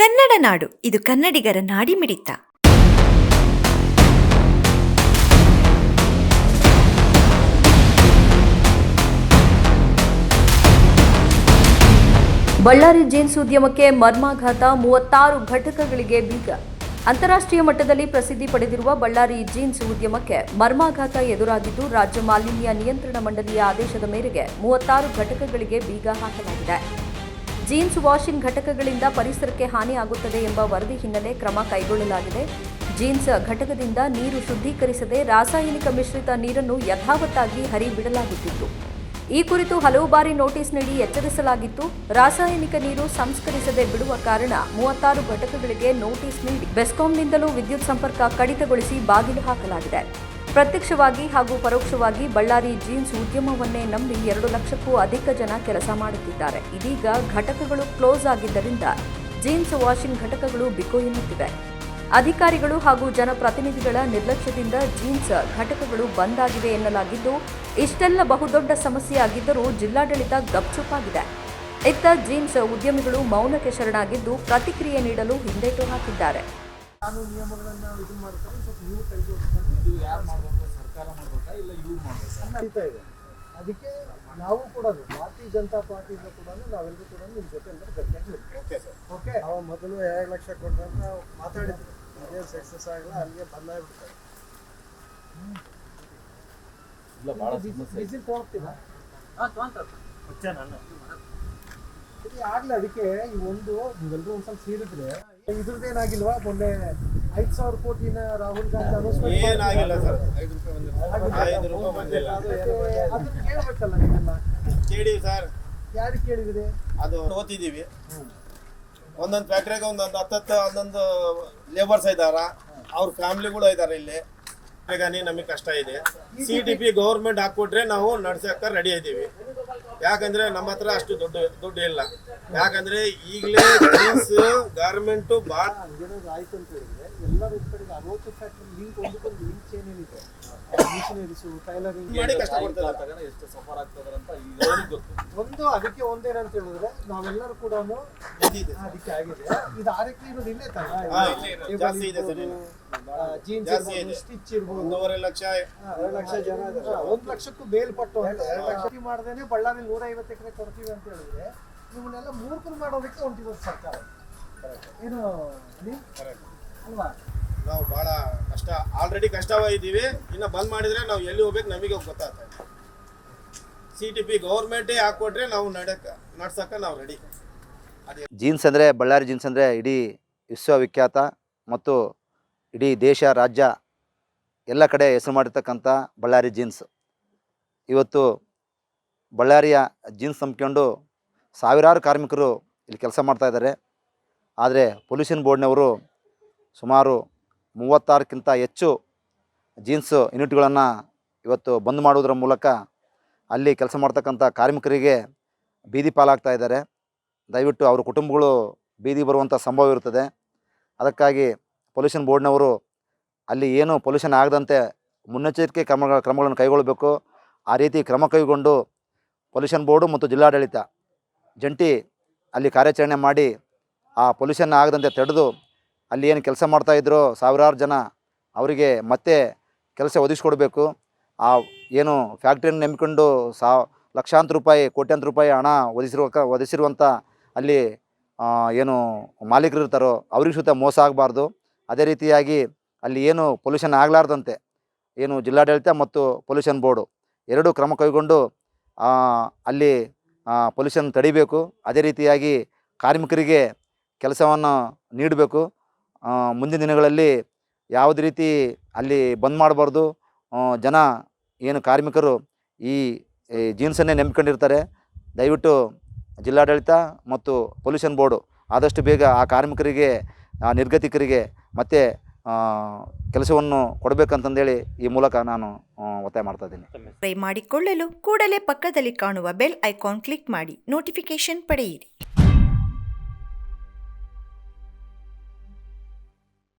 ಕನ್ನಡ ನಾಡು, ಇದು ಕನ್ನಡಿಗರ ನಾಡಿ ಮಿಡಿತ. ಬಳ್ಳಾರಿ ಜೀನ್ಸ್ ಉದ್ಯಮಕ್ಕೆ ಮರ್ಮಾಘಾತ ಮೂವತ್ತಾರು ಘಟಕಗಳಿಗೆ ಬೀಗ. ಅಂತಾರಾಷ್ಟ್ರೀಯ ಮಟ್ಟದಲ್ಲಿ ಪ್ರಸಿದ್ಧಿ ಪಡೆದಿರುವ ಬಳ್ಳಾರಿ ಜೀನ್ಸ್ ಉದ್ಯಮಕ್ಕೆ ಮರ್ಮಾಘಾತ ಎದುರಾಗಿದ್ದು ರಾಜ್ಯ ಮಾಲಿನ್ಯ ನಿಯಂತ್ರಣ ಮಂಡಳಿಯ ಆದೇಶದ ಮೇರೆಗೆ ಮೂವತ್ತಾರು ಘಟಕಗಳಿಗೆ ಬೀಗ ಹಾಕಲಾಗಿದೆ. ಜೀನ್ಸ್ ವಾಷಿಂಗ್ ಘಟಕಗಳಿಂದ ಪರಿಸರಕ್ಕೆ ಹಾನಿಯಾಗುತ್ತದೆ ಎಂಬ ವರದಿ ಹಿನ್ನೆಲೆ ಕ್ರಮ ಕೈಗೊಳ್ಳಲಾಗಿದೆ. ಜೀನ್ಸ್ ಘಟಕದಿಂದ ನೀರು ಶುದ್ಧೀಕರಿಸದೆ ರಾಸಾಯನಿಕ ಮಿಶ್ರಿತ ನೀರನ್ನು ಯಥಾವತ್ತಾಗಿ ಹರಿಬಿಡಲಾಗುತ್ತಿತ್ತು. ಈ ಕುರಿತು ಹಲವು ಬಾರಿ ನೋಟಿಸ್ ನೀಡಿ ಎಚ್ಚರಿಸಲಾಗಿತ್ತು. ರಾಸಾಯನಿಕ ನೀರು ಸಂಸ್ಕರಿಸದೆ ಬಿಡುವ ಕಾರಣ ಮೂವತ್ತಾರು ಘಟಕಗಳಿಗೆ ನೋಟಿಸ್ ನೀಡಿ ಬೆಸ್ಕಾಂನಿಂದಲೂ ವಿದ್ಯುತ್ ಸಂಪರ್ಕ ಕಡಿತಗೊಳಿಸಿ ಬಾಗಿಲು ಹಾಕಲಾಗಿದೆ. ಪ್ರತ್ಯಕ್ಷವಾಗಿ ಹಾಗೂ ಪರೋಕ್ಷವಾಗಿ ಬಳ್ಳಾರಿ ಜೀನ್ಸ್ ಉದ್ಯಮವನ್ನೇ ನಂಬಿ ಎರಡು ಲಕ್ಷಕ್ಕೂ ಅಧಿಕ ಜನ ಕೆಲಸ ಮಾಡುತ್ತಿದ್ದಾರೆ. ಇದೀಗ ಘಟಕಗಳು ಕ್ಲೋಸ್ ಆಗಿದ್ದರಿಂದ ಜೀನ್ಸ್ ವಾಷಿಂಗ್ ಘಟಕಗಳು ಬಿಕೋ ಎನ್ನುತ್ತಿವೆ. ಅಧಿಕಾರಿಗಳು ಹಾಗೂ ಜನಪ್ರತಿನಿಧಿಗಳ ನಿರ್ಲಕ್ಷ್ಯದಿಂದ ಜೀನ್ಸ್ ಘಟಕಗಳು ಬಂದ್ ಆಗಿವೆ ಎನ್ನಲಾಗಿದ್ದು, ಇಷ್ಟೆಲ್ಲ ಬಹುದೊಡ್ಡ ಸಮಸ್ಯೆ ಆಗಿದ್ದರೂ ಜಿಲ್ಲಾಡಳಿತ ಗಪ್ಚುಪ್ಪಾಗಿದೆ. ಇತ್ತ ಜೀನ್ಸ್ ಉದ್ಯಮಿಗಳು ಮೌನಕ್ಕೆ ಶರಣಾಗಿದ್ದು ಪ್ರತಿಕ್ರಿಯೆ ನೀಡಲು ಹಿಂದೇಟು ಹಾಕಿದ್ದಾರೆ. ಕಾನೂನು ಇದು ಸ್ವಲ್ಪ ಯಾರು ಮಾಡಬೇಕು ಸರ್ಕಾರ ಮಾಡಬೇಕಾ ಇಲ್ಲ ಇವ್ರು ಮಾಡಬೇಕಾ? ನಡೀತಾ ಇದೆ. ಅದಕ್ಕೆ ನಾವು ಕೂಡ ಭಾರತೀಯ ಜನತಾ ಪಾರ್ಟಿಯಿಂದ ಕೂಡ ನಾವೆಲ್ಲರೂ ಕೂಡ ನಿಮ್ಮ ಜೊತೆ ಓಕೆ ಸರ್ ಓಕೆ ನಾವು ಮೊದಲು ಎರಡು ಲಕ್ಷ ಕೊಟ್ಟರೆ ನಾವು ಮಾತಾಡಿದ್ವಿ. ಅದೇನು ಸಕ್ಸಸ್ ಆಗಲ್ಲ ಅಲ್ಲಿಗೆ ಬಂದಾಗ್ಬಿಡ್ತಾರೆ. ಇಲ್ಲ ಭಾಳ ಸಮಸ್ಯೆ. ಡೀಸೆಲ್ ನಾನು ಇದು ಆಗಲಿ ಅದಕ್ಕೆ ಈ ಒಂದು ನೀವೆಲ್ಲರೂ ಒಂದ್ಸಲ ಸೇರಿದ್ರೆ ಇದ್ರದ್ದೇನಾಗಿಲ್ವಾ ಮೊನ್ನೆ ಐದು ಸಾವಿರ ಕೋಟಿನ ರಾಹುಲ್ ಗಾಂಧಿ announcement ಏನಾಗಿಲ್ಲ ಸರ್. ಐದು ರೂಪಾಯಿ ಬಂದಿಲ್ಲ. ಐದು ರೂಪಾಯಿ ಬಂದಿಲ್ಲ. ಕೇಳ್ಬೇಕಲ್ಲ ನೀವೆಲ್ಲ ಕೇಳಿ ಸರ್. ಯಾರು ಕೇಳಿದ್ರಿ? ಅದು ಓದ್ತಿದ್ದೀವಿ. ಒಂದೊಂದು ಫ್ಯಾಕ್ಟ್ರಿಗೆ ಒಂದೊಂದು ಹತ್ತತ್ತು ಒಂದೊಂದು ಲೇಬರ್ಸ್ ಇದ್ದಾರ? ಅವ್ರ ಫ್ಯಾಮಿಲಿಗಳು ಇದ್ದಾರೆ ಇಲ್ಲಿ. ಬೇಗನೆ ನಮಗೆ ಕಷ್ಟ ಇದೆ. ಸಿ ಟಿ ಪಿ ಗೌರ್ಮೆಂಟ್ ಹಾಕ್ಕೊಟ್ರೆ ನಾವು ನಡ್ಸಕ್ಕೆ ರೆಡಿ ಇದ್ದೀವಿ ಯಾಕಂದ್ರೆ ನಮ್ಮ ಹತ್ರ ಅಷ್ಟು ದೊಡ್ಡ ದುಡ್ಡು ಇಲ್ಲ. ಯಾಕಂದ್ರೆ ಈಗಲೇ ಜೀನ್ಸ್ ಗಾರ್ಮೆಂಟು ಭಾಳ ಏನಾದ್ರು ಆಯ್ತು ಅಂತ ಹೇಳಿದ್ರೆ ಎಲ್ಲರೂ ಕಡೆಗೆ ಅರವತ್ತು ಫ್ಯಾಕ್ಟ್ರಿ ಲಿಂಕ್ ಒಂದಕ್ಕೊಂದು ಲಿಂಕ್ ಚೇನ್ ಏನಿದೆ ಮಿಷನರೀಸು ಟೈಲರಿಂಗ್ ಮಾಡಿ ಕಷ್ಟ ಪಡ್ತಾರೆ ಎಷ್ಟು ಸಫರ್ ಆಗ್ತದಂತ ಈಗ ಗೊತ್ತು. ಒಂದು ಅದಕ್ಕೆ ಒಂದೇನಂತ ಹೇಳಿದ್ರೆ ನಾವೆಲ್ಲರೂ ಕೂಡ ಇದಿದೆ. ಅದಕ್ಕೆ ಆಗಿದೆ. ಇದು ಆರಕ್ಕೆ ಇರೋದು ಇಲ್ಲೇ ಹಾ, ಜೀನ್ಸ್ ಜಾಸ್ತಿ ಇರ್ಬೋದು. ಸ್ಟಿಚ್ ಇರ್ಬೋದು. ಒಂದೂವರೆ ಲಕ್ಷ ಎರಡು ಲಕ್ಷ ಜನ. ಒಂದ್ ಲಕ್ಷಕ್ಕೂ ಬೇಲ್ಪಟ್ಟು ಅಂತ. ಎರಡು ಲಕ್ಷ. ಮಾಡ್ದೇನೆ ಬಳ್ಳಾರಿ ನೂರ ಐವತ್ತು ಎಕರೆ ಕೊಡ್ತೀವಿ ಅಂತ ಹೇಳಿದ್ರೆ ಇವನ್ನೆಲ್ಲ ಮೂರ್ಖರು ಮಾಡೋದಕ್ಕೆ ಹೊಂಟಿರೋದು ಸರ್ಕಾರ. ಏನು? ಅಲ್ವಾ? ನಾವು ಬಹಳ ಕಷ್ಟ ಆಲ್ರೆಡಿ ಕಷ್ಟವಾಗಿದ್ದೀವಿ ಇನ್ನು ಬಂದ್ ಮಾಡಿದ್ರೆ ನಾವು ಎಲ್ಲಿ ಹೋಗ್ಬೇಕು ನಮಗೆ ಗೊತ್ತಾಗ್ತದೆ ಸಿ ಟಿ ಪಿ ಗೌರ್ಮೆಂಟೇ ಹಾಕೊಟ್ರೆ ನಾವು ನಡಕ ನಡ್ಸಕ್ಕ ನಾವು ರೆಡಿ ಜೀನ್ಸ್ ಅಂದರೆ ಬಳ್ಳಾರಿ ಜೀನ್ಸ್ ಅಂದರೆ ಇಡೀ ವಿಶ್ವವಿಖ್ಯಾತ ಮತ್ತು ಇಡೀ ದೇಶ, ರಾಜ್ಯ ಎಲ್ಲ ಕಡೆ ಹೆಸರು ಮಾಡಿರ್ತಕ್ಕಂಥ ಬಳ್ಳಾರಿ ಜೀನ್ಸ್. ಇವತ್ತು ಬಳ್ಳಾರಿಯ ಜೀನ್ಸ್ ನಂಬ್ಕೊಂಡು ಸಾವಿರಾರು ಕಾರ್ಮಿಕರು ಇಲ್ಲಿ ಕೆಲಸ ಮಾಡ್ತಾ ಇದ್ದಾರೆ. ಆದರೆ ಪೊಲ್ಯೂಷನ್ ಬೋರ್ಡ್ನವರು ಸುಮಾರು ಮೂವತ್ತಾರಕ್ಕಿಂತ ಹೆಚ್ಚು ಜೀನ್ಸ್ ಯೂನಿಟ್ಗಳನ್ನು ಇವತ್ತು ಬಂದ್ ಮಾಡುವುದರ ಮೂಲಕ ಅಲ್ಲಿ ಕೆಲಸ ಮಾಡ್ತಕ್ಕಂಥ ಕಾರ್ಮಿಕರಿಗೆ ಬೀದಿ ಪಾಲಾಗ್ತಾ ಇದ್ದಾರೆ. ದಯವಿಟ್ಟು ಅವ್ರ ಕುಟುಂಬಗಳು ಬೀದಿ ಬರುವಂಥ ಸಂಭವ ಇರುತ್ತದೆ. ಅದಕ್ಕಾಗಿ ಪೊಲ್ಯೂಷನ್ ಬೋರ್ಡ್ನವರು ಅಲ್ಲಿ ಏನು ಪೊಲ್ಯೂಷನ್ ಆಗದಂತೆ ಮುನ್ನೆಚ್ಚರಿಕೆ ಕ್ರಮಗಳ ಕ್ರಮಗಳನ್ನು ಕೈಗೊಳ್ಳಬೇಕು. ಆ ರೀತಿ ಕ್ರಮ ಕೈಗೊಂಡು ಪೊಲ್ಯೂಷನ್ ಬೋರ್ಡು ಮತ್ತು ಜಿಲ್ಲಾಡಳಿತ ಜಂಟಿ ಅಲ್ಲಿ ಕಾರ್ಯಾಚರಣೆ ಮಾಡಿ ಆ ಪೊಲ್ಯೂಷನ್ ಆಗದಂತೆ ತಡೆದು ಅಲ್ಲಿ ಏನು ಕೆಲಸ ಮಾಡ್ತಾಯಿದ್ರು ಸಾವಿರಾರು ಜನ ಅವರಿಗೆ ಮತ್ತೆ ಕೆಲಸ ಒದಗಿಸ್ಕೊಡ್ಬೇಕು. ಆ ಏನು ಫ್ಯಾಕ್ಟ್ರಿಯನ್ನು ನೆಮ್ಮಿಕೊಂಡು ಸಾ ಲಕ್ಷಾಂತರ ರೂಪಾಯಿ, ಕೋಟ್ಯಾಂತರ ರೂಪಾಯಿ ಹಣ ಒದಿಸಿರುವ ಒದಗಿಸಿರುವಂಥ ಅಲ್ಲಿ ಏನು ಮಾಲೀಕರು ಇರ್ತಾರೋ ಅವ್ರಿಗೆ ಸುತ್ತ ಮೋಸ ಆಗಬಾರ್ದು. ಅದೇ ರೀತಿಯಾಗಿ ಅಲ್ಲಿ ಏನು ಪೊಲ್ಯೂಷನ್ ಆಗಲಾರ್ದಂತೆ, ಏನು ಜಿಲ್ಲಾಡಳಿತ ಮತ್ತು ಪೊಲ್ಯೂಷನ್ ಬೋರ್ಡು ಎರಡೂ ಕ್ರಮ ಕೈಗೊಂಡು ಅಲ್ಲಿ ಪೊಲ್ಯೂಷನ್ ತಡಿಬೇಕು. ಅದೇ ರೀತಿಯಾಗಿ ಕಾರ್ಮಿಕರಿಗೆ ಕೆಲಸವನ್ನು ನೀಡಬೇಕು. ಮುಂದಿನ ದಿನಗಳಲ್ಲಿ ಯಾವುದೇ ರೀತಿ ಅಲ್ಲಿ ಬಂದ್ ಮಾಡಬಾರ್ದು ಜನ ಏನು ಕಾರ್ಮಿಕರು ಈ ಜೀನ್ಸನ್ನೇ ನೆಂಬಿಕೊಂಡಿರ್ತಾರೆ ದಯವಿಟ್ಟು ಜಿಲ್ಲಾಡಳಿತ ಮತ್ತು ಪೊಲ್ಯೂಷನ್ ಬೋರ್ಡು ಆದಷ್ಟು ಬೇಗ ಆ ಕಾರ್ಮಿಕರಿಗೆ ನಿರ್ಗತಿಕರಿಗೆ ಮತ್ತೆ ಆ, ಕೆಲಸವನ್ನು ಕೊಡಬೇಕಂತಂದೇಳಿ ಈ ಮೂಲಕ ನಾನು ಒತ್ತಾಯ ಮಾಡ್ತಾ ಇದ್ದೀನಿ. ಟ್ರೈ ಮಾಡಿಕೊಳ್ಳಲು ಕೂಡಲೇ ಪಕ್ಕದಲ್ಲಿ ಕಾಣುವ ಬೆಲ್ ಐಕಾನ್ ಕ್ಲಿಕ್ ಮಾಡಿ ನೋಟಿಫಿಕೇಶನ್ ಪಡೆಯಿರಿ.